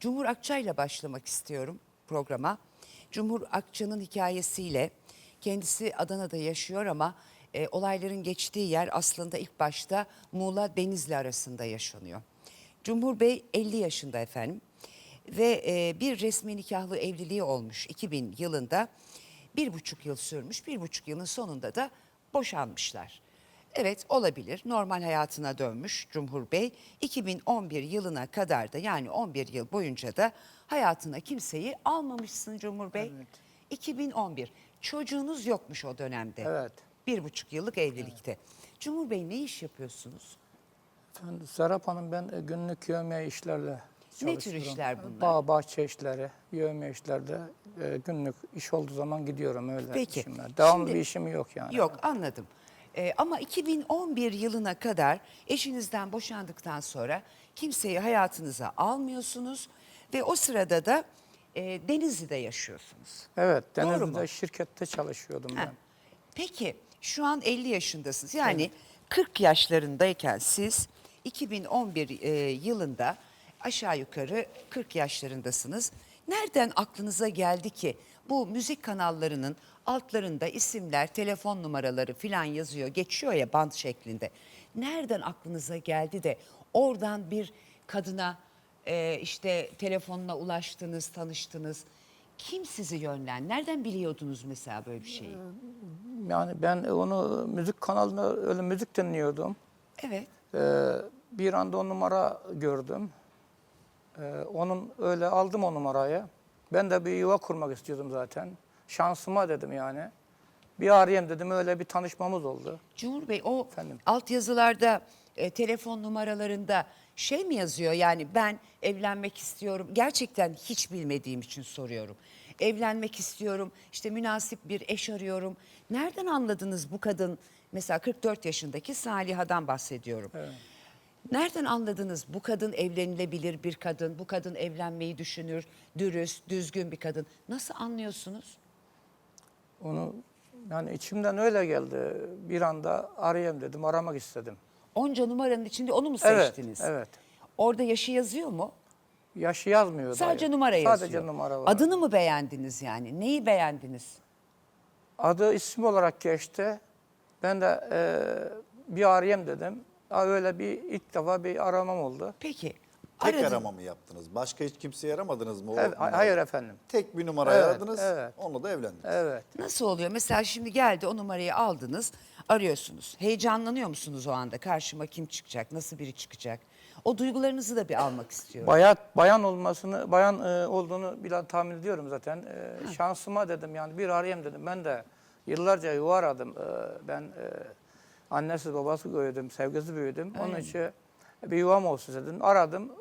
Cumhur Akça ile başlamak istiyorum programa. Cumhur Akça'nın hikayesiyle kendisi Adana'da yaşıyor ama e, olayların geçtiği yer aslında ilk başta Muğla Denizli arasında yaşanıyor. Cumhur Bey 50 yaşında efendim ve e, bir resmi nikahlı evliliği olmuş 2000 yılında. Bir buçuk yıl sürmüş, bir buçuk yılın sonunda da boşanmışlar. Evet olabilir. Normal hayatına dönmüş Cumhur Bey. 2011 yılına kadar da yani 11 yıl boyunca da hayatına kimseyi almamışsın Cumhur Bey. 2011. Çocuğunuz yokmuş o dönemde. Evet. Bir buçuk yıllık evlilikte. Cumhur Bey ne iş yapıyorsunuz? Efendim, Serap Hanım ben e, günlük yövmiye işlerle Ne tür çalışıyorum. işler bunlar? Bağ, bahçe işleri, yövmiye işlerde e, günlük iş olduğu zaman gidiyorum öyle Peki. işimler. Devamlı Şimdi- bir işim yok yani. Yok anladım. Ee, ama 2011 yılına kadar eşinizden boşandıktan sonra kimseyi hayatınıza almıyorsunuz ve o sırada da e, Denizli'de yaşıyorsunuz. Evet, Doğru mu? Denizli'de şirkette çalışıyordum ben. Peki şu an 50 yaşındasınız. Yani 40 yaşlarındayken siz 2011 e, yılında aşağı yukarı 40 yaşlarındasınız. Nereden aklınıza geldi ki bu müzik kanallarının altlarında isimler, telefon numaraları filan yazıyor, geçiyor ya band şeklinde. Nereden aklınıza geldi de oradan bir kadına e, işte telefonla ulaştınız, tanıştınız. Kim sizi yönlen? Nereden biliyordunuz mesela böyle bir şeyi? Yani ben onu müzik kanalında öyle müzik dinliyordum. Evet. Ee, bir anda o numara gördüm. Ee, onun öyle aldım o numarayı. Ben de bir yuva kurmak istiyordum zaten. Şansıma dedim yani. Bir arayayım dedim öyle bir tanışmamız oldu. Cumhur Bey o Efendim? altyazılarda e, telefon numaralarında şey mi yazıyor yani ben evlenmek istiyorum gerçekten hiç bilmediğim için soruyorum. Evlenmek istiyorum işte münasip bir eş arıyorum. Nereden anladınız bu kadın mesela 44 yaşındaki Saliha'dan bahsediyorum. Nereden anladınız bu kadın evlenilebilir bir kadın, bu kadın evlenmeyi düşünür, dürüst, düzgün bir kadın. Nasıl anlıyorsunuz? Onu yani içimden öyle geldi. Bir anda arayayım dedim, aramak istedim. Onca numaranın içinde onu mu Evet, seçtiniz? evet. Orada yaşı yazıyor mu? Yaşı yazmıyor. Sadece dayı. numara yazıyor. Sadece numara var. Adını mı beğendiniz yani? Neyi beğendiniz? Adı isim olarak geçti. Ben de e, bir arayayım dedim. Ha, öyle bir ilk defa bir aramam oldu. Peki. Tek aradın- arama mı yaptınız? Başka hiç kimseye aramadınız mı? o Evet, numarayı? hayır efendim. Tek bir numara Evet, aradınız, evet. onunla da evlendiniz. Evet. Nasıl oluyor? Mesela şimdi geldi o numarayı aldınız, arıyorsunuz. Heyecanlanıyor musunuz o anda? Karşıma kim çıkacak? Nasıl biri çıkacak? O duygularınızı da bir almak istiyorum. Bayat bayan olmasını, bayan e, olduğunu bile tahmin ediyorum zaten. E, şansıma dedim yani bir arayayım dedim. Ben de yıllarca yuva aradım. E, ben e, annesiz babası büyüdüm, sevgisiz büyüdüm. Onun için bir yuvam olsun dedim. Aradım.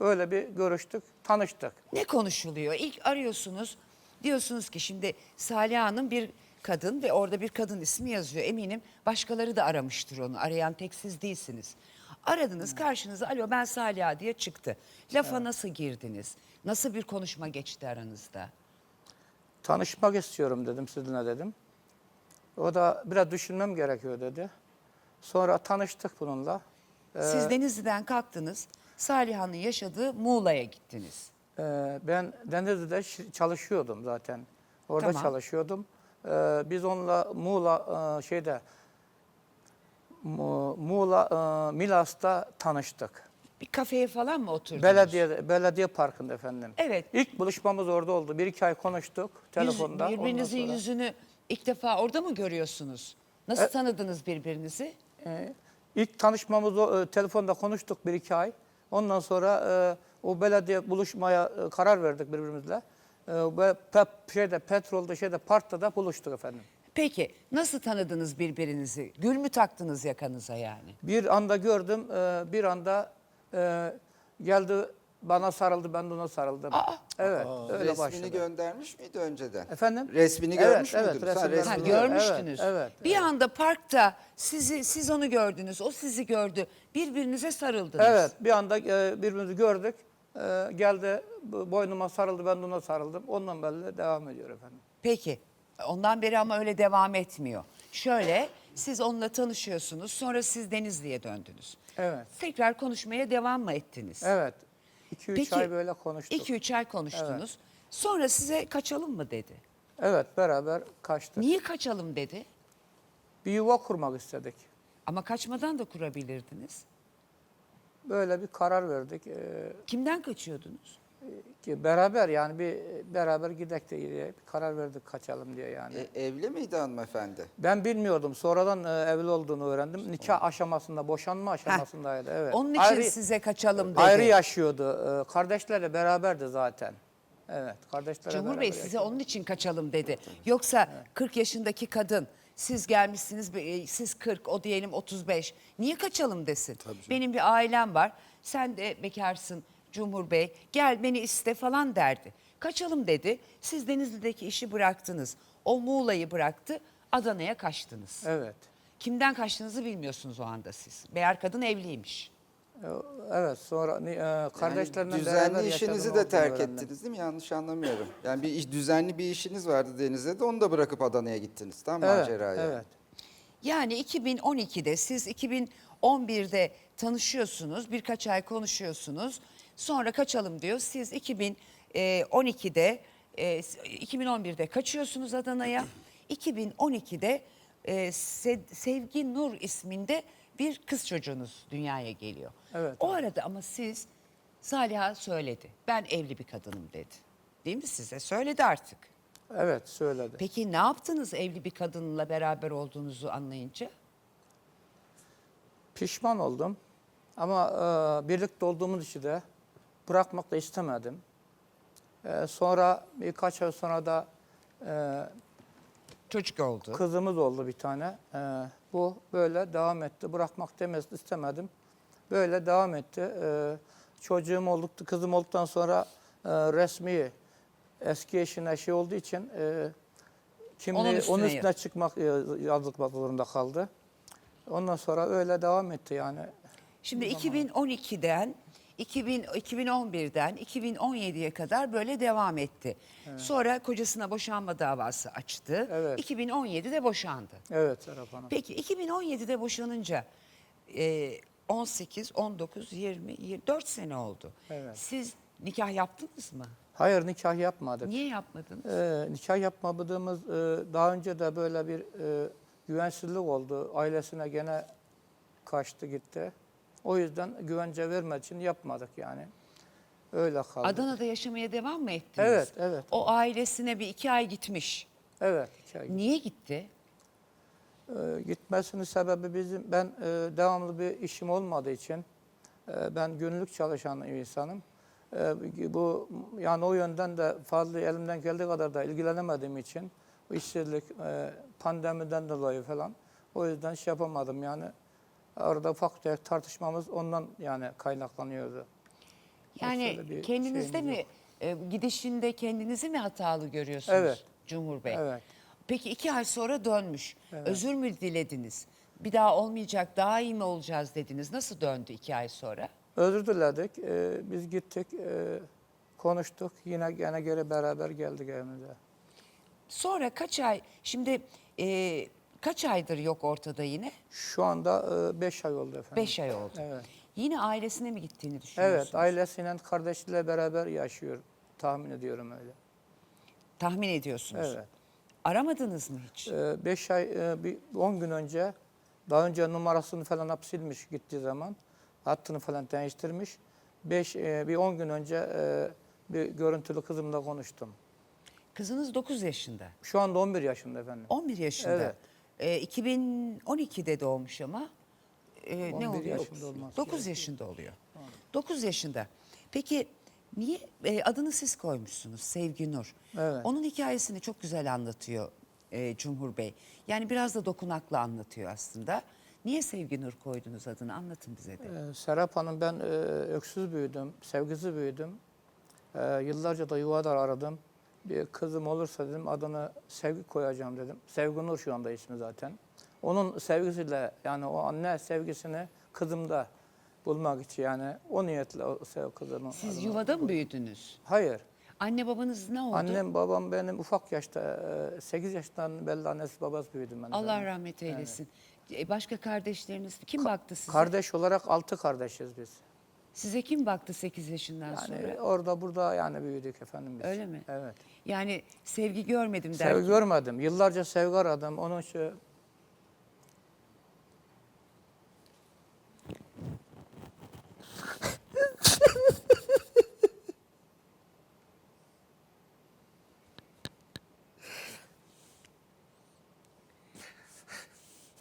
Öyle bir görüştük, tanıştık. Ne konuşuluyor? İlk arıyorsunuz. Diyorsunuz ki şimdi Salih Hanım bir kadın ve orada bir kadın ismi yazıyor. Eminim başkaları da aramıştır onu. Arayan tek siz değilsiniz. Aradınız karşınıza alo ben Salih diye çıktı. Lafa nasıl girdiniz? Nasıl bir konuşma geçti aranızda? Tanışmak istiyorum dedim sizinle dedim. O da biraz düşünmem gerekiyor dedi. Sonra tanıştık bununla. Siz Denizli'den kalktınız. Saliha'nın yaşadığı Muğla'ya gittiniz. Ee, ben Denizli'de şi- çalışıyordum zaten. Orada Tamam. çalışıyordum. Ee, biz onunla Muğla e, şeyde Mu- Muğla e, Milas'ta tanıştık. Bir kafeye falan mı oturdunuz? Belediye belediye parkında efendim. Evet. İlk buluşmamız orada oldu. Bir iki ay konuştuk Yüz- telefonda. Ondan birbirinizin sonra- yüzünü ilk defa orada mı görüyorsunuz? Nasıl E- tanıdınız birbirinizi? Ee, ilk tanışmamız o, e, telefonda konuştuk bir iki ay. Ondan sonra e, o belediye buluşmaya e, karar verdik birbirimizle. E, ve pe- şeyde petrolde şeyde parkta da buluştuk efendim. Peki nasıl tanıdınız birbirinizi? Gül mü taktınız yakanıza yani? Bir anda gördüm, e, bir anda e, geldi bana sarıldı, ben de ona sarıldım. evet, öyle Resmini başladı. göndermiş miydi önceden? Efendim? Resmini Evet, görmüş evet, resim Ha, görmüştüm. Ha, resmini Evet, görmüştünüz. evet, bir evet. anda parkta sizi siz onu gördünüz, o sizi gördü. Birbirinize sarıldınız. Evet, bir anda e, birbirimizi gördük. E, geldi, bu- boynuma sarıldı, ben de ona sarıldım. Ondan böyle devam ediyor efendim. Peki. Ondan beri ama öyle devam etmiyor. Şöyle siz onunla tanışıyorsunuz sonra siz Denizli'ye döndünüz. Evet. Tekrar konuşmaya devam mı ettiniz? Evet. 2-3 Peki, ay böyle konuştuk. 2-3 ay konuştunuz. Sonra size kaçalım mı dedi. Evet beraber kaçtık. Niye kaçalım dedi? Bir yuva kurmak istedik. Ama kaçmadan da kurabilirdiniz. Böyle bir karar verdik. Ee, Kimden kaçıyordunuz? Ki beraber yani bir beraber gidek de diye bir karar verdik kaçalım diye yani. E, evli miydi hanımefendi? Ben bilmiyordum. Sonradan e, evli olduğunu öğrendim. Nikah aşamasında, boşanma aşamasındaydı. Evet. Onun için ayrı, size kaçalım dedi. ayrı yaşıyordu. Ee, Kardeşlerle beraberdi zaten. Evet, kardeşlerle Cumhur beraber Bey size yaşıyordu. onun için kaçalım dedi. Yoksa 40 yaşındaki kadın siz gelmişsiniz e, siz 40 o diyelim 35. Niye kaçalım desin? Benim bir ailem var. Sen de bekarsın Cumhur Bey. Gel beni iste falan derdi. Kaçalım dedi. Siz Denizli'deki işi bıraktınız. O Muğla'yı bıraktı. Adana'ya kaçtınız. Evet. Kimden kaçtığınızı bilmiyorsunuz o anda siz. Meğer kadın evliymiş. Ee, Evet, sonra e, kardeşlerimle yani düzenli işinizi de terk öğrendim. ettiniz değil mi? Yanlış anlamıyorum. Yani bir iş, düzenli bir işiniz vardı Denizli'de onu da bırakıp Adana'ya gittiniz. Tam Evet, maceraya. evet. Yani 2012'de siz 2011'de tanışıyorsunuz, birkaç ay konuşuyorsunuz. Sonra kaçalım diyor. Siz 2012'de, e, 2011'de kaçıyorsunuz Adana'ya. 2012'de e, Se- Sevgi Nur isminde bir kız çocuğunuz dünyaya geliyor. Evet, O arada ama siz Saliha söyledi. Ben evli bir kadınım dedi. Değil mi size? Söyledi artık. Evet, söyledi. Peki ne yaptınız evli bir kadınla beraber olduğunuzu anlayınca? Pişman oldum. Ama e, birlikte olduğumuz işi de bırakmak da istemedim. E, sonra birkaç ay sonra da e, Çocuk oldu. kızımız oldu bir tane. E, bu böyle devam etti. Bırakmak demez istemedim. Böyle devam etti. E, çocuğum olduktu, kızım olduktan sonra e, resmi eski eşine şey olduğu için e, kimliği Onun onun üstüne üstüne, çıkmak e, yazılmak zorunda kaldı. Ondan sonra öyle devam etti yani. Şimdi 2012'den 2000, 2011'den 2017'ye kadar böyle devam etti. Sonra kocasına boşanma davası açtı. Evet. 2017'de boşandı. Evet Serap Hanım. Peki 2017'de boşanınca e, 18, 19, 20, 24 sene oldu. Evet. Siz nikah yaptınız mı? Hayır nikah yapmadık. Niye yapmadınız? Ee, nikah yapmadığımız e, daha önce de böyle bir e, güvensizlik oldu. Ailesine gene kaçtı gitti. O yüzden güvence vermek için yapmadık yani. Öyle kaldı. Adana'da yaşamaya devam mı ettiniz? Evet, evet. O ailesine bir iki ay gitmiş. Evet. iki ay. Niye gitti? Ee, gitmesinin sebebi bizim ben e, devamlı bir işim olmadığı için e, ben günlük çalışan insanım. E, bu yani o yönden de fazla elimden geldiği kadar da ilgilenemediğim için bu işsizlik e, pandemiden dolayı falan o yüzden şey yapamadım yani. Orada ufak tefek tartışmamız ondan yani kaynaklanıyordu. Yani bir kendinizde şeyimiz mi e, gidişinde kendinizi mi hatalı görüyorsunuz Evet. Cumhur Bey? Evet. Peki iki ay sonra dönmüş. Özür mü dilediniz? Bir daha olmayacak, daha iyi mi olacağız dediniz. Nasıl döndü iki ay sonra? Özür diledik. E, biz gittik, e, konuştuk. Yine gene geri beraber geldik evimize. Sonra kaç ay, şimdi e, kaç aydır yok ortada yine? Şu anda 5 ay oldu efendim. Beş ay oldu. Evet. Yine ailesine mi gittiğini düşünüyorsunuz? Evet, ailesiyle, kardeşiyle beraber yaşıyor. Tahmin ediyorum öyle. Tahmin ediyorsunuz. Evet. Aramadınız mı hiç? 5 ay, e, bir 10 gün önce, daha önce numarasını falan hap silmiş gittiği zaman. Hattını falan değiştirmiş. 5, bir 10 gün önce e, bir görüntülü kızımla konuştum. Kızınız 9 yaşında. Şu anda 11 yaşında efendim. 11 yaşında. Evet. Ee, 2012'de doğmuş ama e, ne 11 oluyor? yaşında olması 9 yaşında oluyor. 9 yaşında. Peki niye e, adını siz koymuşsunuz Sevgi Nur? Evet. Onun hikayesini çok güzel anlatıyor e, Cumhur Bey. Yani biraz da dokunaklı anlatıyor aslında. Niye Sevgi Nur koydunuz adını anlatın bize de. Ee, Serap Hanım ben e, öksüz büyüdüm, sevgisiz büyüdüm. E, yıllarca da yuvada aradım. Bir kızım olursa dedim adını Sevgi koyacağım dedim. Sevgi Nur şu anda ismi zaten. Onun sevgisiyle yani o anne sevgisini kızımda bulmak için yani o niyetle o sev kızımın Siz adını- yuvada mı büyüdünüz? Hayır. Anne babanız ne oldu? Annem babam benim ufak yaşta 8 yaştan belli annesi babası büyüdüm ben. Allah rahmet eylesin. E, Başka kardeşleriniz kim baktı size? Kardeş olarak altı kardeşiz biz. Size kim baktı 8 yaşından Yani sonra? orada burada yani büyüdük efendim biz. Öyle mi? Evet. Yani sevgi görmedim Sevgi derken. görmedim. Yıllarca sevgi aradım. Onun için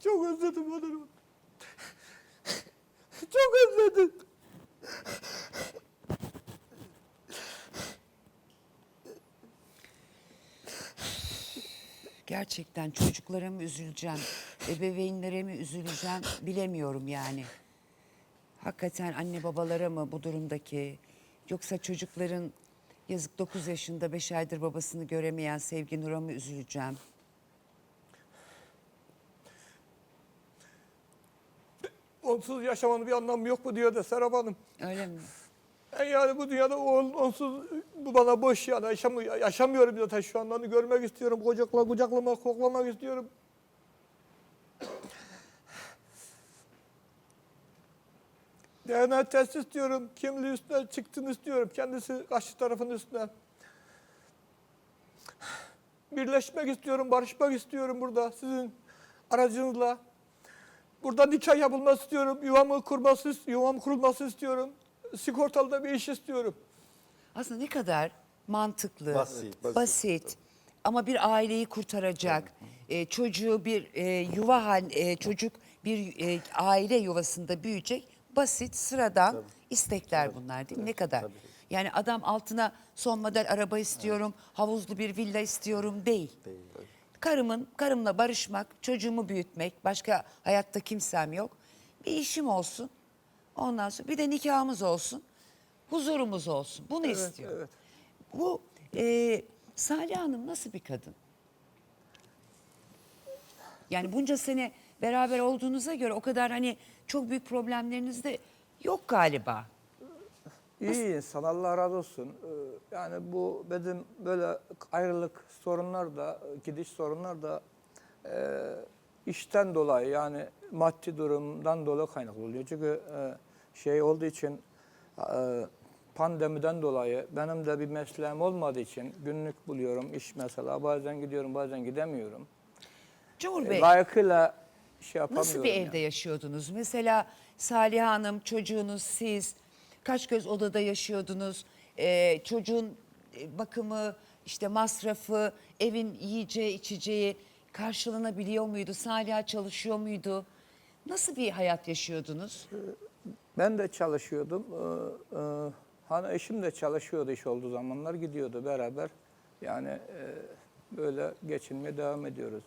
Çok özledim onu. Çok özledim. Gerçekten çocuklara mı üzüleceğim, ebeveynlere mi üzüleceğim bilemiyorum yani. Hakikaten anne babalara mı bu durumdaki yoksa çocukların yazık 9 yaşında 5 aydır babasını göremeyen Sevgi Nur'a mı üzüleceğim? Onsuz yaşamanın bir anlamı yok mu diyor da Serap Hanım. Öyle mi? Ben yani bu dünyada on- onsuz bu bana boş yani yaşam, yaşamıyorum zaten şu anda onu görmek istiyorum. Kucakla kucaklamak, koklamak istiyorum. DNA testi istiyorum. Kimliği üstüne çıktığını istiyorum. Kendisi karşı tarafın üstüne. Birleşmek istiyorum, barışmak istiyorum burada sizin aracınızla. Burada nikah yapılması istiyorum. Yuvamı kurması, yuvam kurulması istiyorum. Sigortalı da bir iş istiyorum. Aslında ne kadar mantıklı, Basit, basit, basit. ama bir aileyi kurtaracak, e, çocuğu bir e, yuva hal, e, çocuk bir e, aile yuvasında büyüyecek basit, sıradan istekler bunlar değil mi? Ne kadar? Yani adam altına son model araba istiyorum, havuzlu bir villa istiyorum değil. Karımın, karımla barışmak, çocuğumu büyütmek, başka hayatta kimsem yok. Bir işim olsun. Ondan sonra bir de nikahımız olsun. Huzurumuz olsun. Bunu istiyor. evet. Bu e, Salih Hanım nasıl bir kadın? Yani bunca sene beraber olduğunuza göre o kadar hani çok büyük problemleriniz de yok galiba. İyi insan, Allah razı olsun. Ee, Yani bu benim böyle ayrılık sorunlar da, gidiş sorunlar da e, işten dolayı yani maddi durumdan dolayı kaynaklı oluyor. Çünkü e, şey olduğu için e, pandemiden dolayı benim de bir mesleğim olmadığı için günlük buluyorum iş mesela. Bazen gidiyorum, bazen gidemiyorum. Cumhur E, Bey Layıkıyla şey yapamıyorum. nasıl bir yani. evde yaşıyordunuz? Mesela Salih Hanım, çocuğunuz, siz kaç göz odada yaşıyordunuz? E, çocuğun e, bakımı, işte masrafı, evin yiyeceği, içeceği karşılanabiliyor muydu? Salih çalışıyor muydu? Nasıl bir hayat yaşıyordunuz? Ben de çalışıyordum. Ee, e, hani eşim de çalışıyordu iş olduğu zamanlar gidiyordu beraber. Yani e, böyle geçinmeye devam ediyoruz.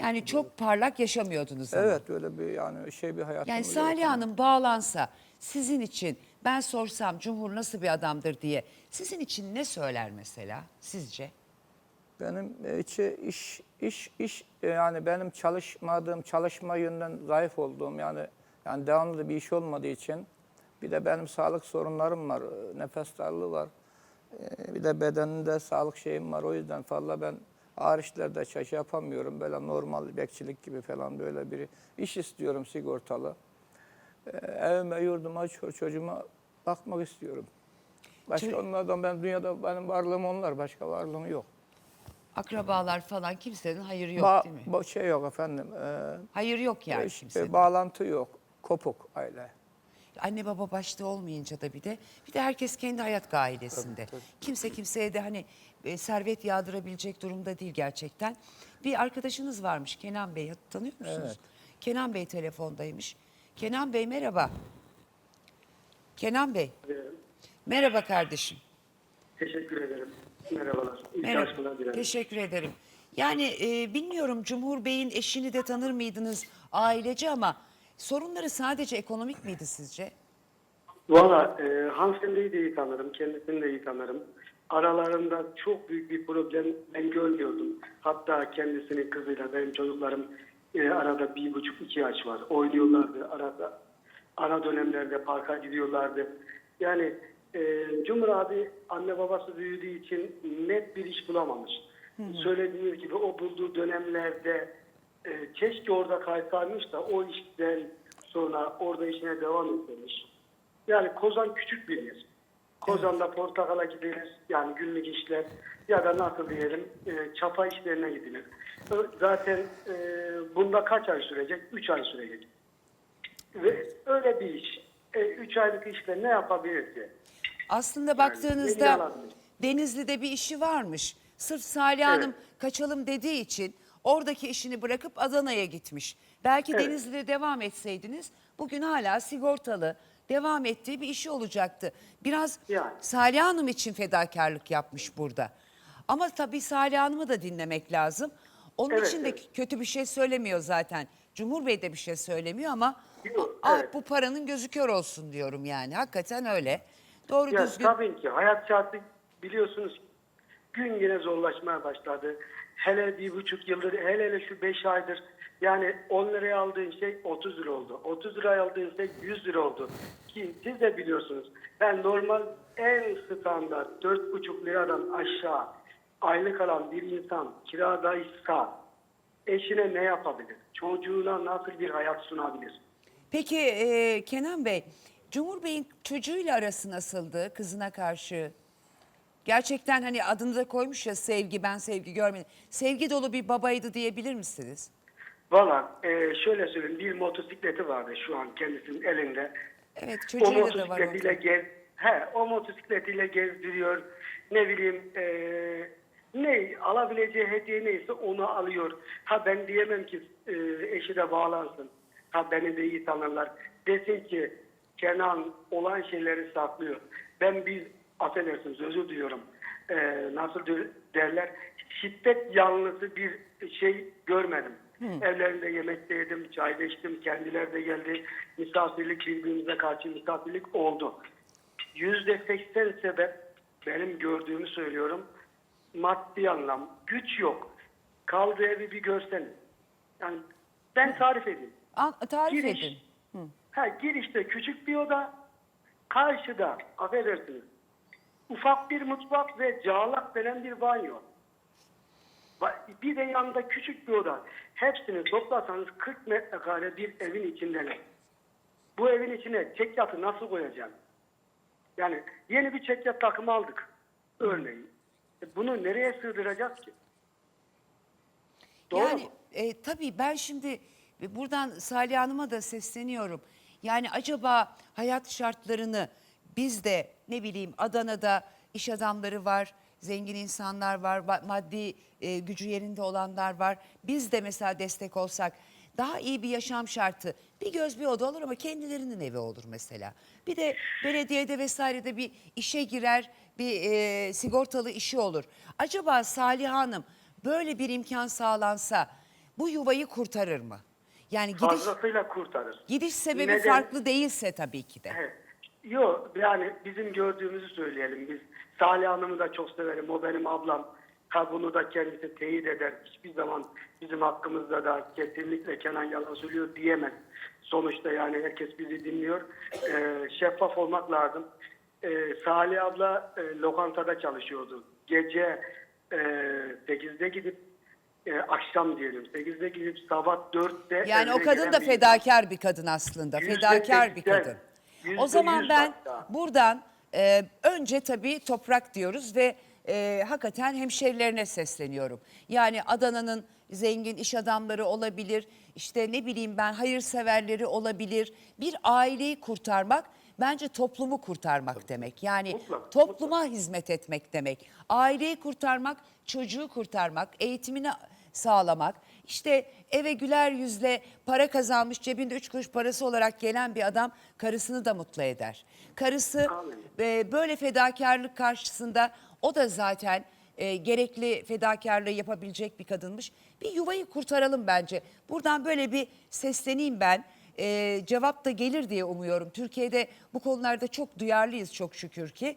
Yani çok parlak yaşamıyordunuz ama. Evet öyle bir yani şey bir hayatım Yani. Salih Hanım bağlansa sizin için ben sorsam Cumhur nasıl bir adamdır diye sizin için ne söyler mesela sizce? Benim e, içi iş iş iş e, yani benim çalışmadığım çalışma yönden zayıf olduğum yani yani devamlı bir iş olmadığı için bir de benim sağlık sorunlarım var. e, Nefes darlığı var. E, Bir de bedenimde sağlık şeyim var. O yüzden fazla ben ağır işlerde şey yapamıyorum. Böyle normal bekçilik gibi falan böyle bir iş istiyorum sigortalı. E, Evime, yurduma, ço- çocuğuma bakmak istiyorum. Başka Çö- onlardan ben dünyada benim varlığım onlar. Başka varlığım yok. Akrabalar falan kimsenin hayırı yok Ba- değil mi? şey yok efendim. E, Hayır yok yani işte kimsenin. bağlantı yok. Kopuk aile. Anne baba başta olmayınca da bir de bir de herkes kendi hayat gailesinde. Kimse kimseye de hani e, servet yağdırabilecek durumda değil gerçekten. Bir arkadaşınız varmış Kenan Bey tanıyor musunuz? Evet. Kenan Bey telefondaymış. Kenan Bey merhaba. Kenan Bey. Merhaba kardeşim. Teşekkür ederim. Merhabalar. İyi Merhaba. dilerim. Teşekkür ederim. Yani e, bilmiyorum Cumhur Bey'in eşini de tanır mıydınız ailece ama sorunları sadece ekonomik miydi sizce? Valla e, hanımefendiyi de iyi tanırım. Kendisini de iyi tanırım. Aralarında çok büyük bir problem ben görmüyordum. Hatta kendisinin kızıyla benim çocuklarım e, arada bir buçuk iki yaş var. Oynuyorlardı arada. Ara dönemlerde parka gidiyorlardı. Yani e, Cumhur abi anne babası büyüdüğü için net bir iş bulamamış. Söylediğiniz gibi o bulduğu dönemlerde e, keşke orada kaysaymış da o işten sonra orada işine devam etmemiş. Yani Kozan küçük bir yer. Kozan'da portakala gidilir, yani günlük işler ya da nasıl diyelim e, çapa işlerine gidilir. Zaten e, bunda kaç ay sürecek? 3 ay sürecek. Ve öyle bir iş. 3 aylık işle ne yapabilir ki? Aslında baktığınızda. Denizli'de bir işi varmış. Sırf Salih Hanım kaçalım dediği için oradaki işini bırakıp Adana'ya gitmiş. Belki Evet. Denizli'de devam etseydiniz bugün hala sigortalı devam ettiği bir işi olacaktı. Biraz Yani. Salih Hanım için fedakarlık yapmış burada. Ama tabii Salih Hanım'ı da dinlemek lazım. Onun Evet, için de evet. kötü bir şey söylemiyor zaten. Cumhur Bey de bir şey söylemiyor ama Yok, ah evet. bu paranın gözü kör olsun diyorum yani. Hakikaten öyle. Doğru Ya düzgün tabii ki hayat şartı biliyorsunuz gün yine zorlaşmaya başladı. Hele bir buçuk yıldır, hele hele şu beş aydır yani 10 liraya aldığın şey 30 lira oldu. 30 liraya aldığın şey 100 lira oldu. Ki siz de biliyorsunuz ben normal en standart 4,5 liradan aşağı aylık alan bir insan kiradaysa eşine ne yapabilir? Çocuğuna nasıl bir hayat sunabilir? Peki e, Kenan Bey, Cumhur Bey'in çocuğuyla arası nasıldı kızına karşı? Gerçekten hani adını da koymuş ya sevgi, ben sevgi görmedim. Sevgi dolu bir babaydı diyebilir misiniz? Valla e, şöyle söyleyeyim bir motosikleti vardı şu an kendisinin elinde. Evet O çocuğuyla da var motosikletiyle orada. gez, he, o motosikletiyle gezdiriyor. Ne bileyim e, ne alabileceği hediye neyse onu alıyor. Ha ben diyemem ki e, eşi de bağlansın. Ha beni de iyi tanırlar. Desin ki Kenan olan şeyleri saklıyor. Ben bir affedersiniz özür diliyorum. E, nasıl de- derler şiddet yanlısı bir şey görmedim. Evlerinde yemek de yedim, çay da içtim, kendileri de geldi. Misafirlik birbirimize karşı misafirlik oldu. Yüzde seksen sebep benim gördüğümü söylüyorum. Maddi anlam, güç yok. Kaldığı evi bir görseniz. Yani ben tarif edeyim. An- tarif Giriş. edin. Ha, girişte küçük bir oda, karşıda affedersiniz ufak bir mutfak ve cağlak denen bir banyo. Ba- Bir de yanında küçük bir oda. Hepsini toplasanız 40 metrekare bir evin içindeler. Bu evin içine çekyatı nasıl koyacağım? Yani yeni bir çekyat takımı aldık örneğin. E Bunu nereye sığdıracağız ki? Doğru yani mu? e, tabii ben şimdi e, buradan Salih Hanım'a da sesleniyorum. Yani acaba hayat şartlarını biz de ne bileyim Adana'da iş adamları var, zengin insanlar var, maddi e, gücü yerinde olanlar var. Biz de mesela destek olsak daha iyi bir yaşam şartı. Bir göz bir oda olur ama kendilerinin evi olur mesela. Bir de belediyede vesairede bir işe girer, bir e, sigortalı işi olur. Acaba Salih Hanım böyle bir imkan sağlansa bu yuvayı kurtarır mı? Yani gidiş, Fazlasıyla kurtarır. gidiş sebebi Neden? farklı değilse tabii ki de. Evet. Yok yani bizim gördüğümüzü söyleyelim biz. Salih Hanım'ı da çok severim. O benim ablam. Ha bunu da kendisi teyit eder. Hiçbir zaman bizim hakkımızda da kesinlikle Kenan yalan söylüyor diyemez. Sonuçta yani herkes bizi dinliyor. Ee, şeffaf olmak lazım. Ee, Salih abla e, lokantada çalışıyordu. Gece e, 8'de gidip e, akşam diyelim 8'de gidip sabah 4'te Yani o kadın da bir- fedakar bir kadın aslında. Fedakar bir kadın. Yüzde O zaman yüz ben hatta. buradan e, önce tabii toprak diyoruz ve e, hakikaten hemşerilerine sesleniyorum. Yani Adana'nın zengin iş adamları olabilir, işte ne bileyim ben hayırseverleri olabilir. Bir aileyi kurtarmak bence toplumu kurtarmak demek. Yani Mutlaka, topluma hizmet etmek demek. Aileyi kurtarmak, çocuğu kurtarmak, eğitimini sağlamak. İşte eve güler yüzle para kazanmış cebinde üç kuruş parası olarak gelen bir adam karısını da mutlu eder. Karısı e, böyle fedakarlık karşısında o da zaten e, gerekli fedakarlığı yapabilecek bir kadınmış. Bir yuvayı kurtaralım bence. Buradan böyle bir sesleneyim ben. E, cevap da gelir diye umuyorum. Türkiye'de bu konularda çok duyarlıyız çok şükür ki.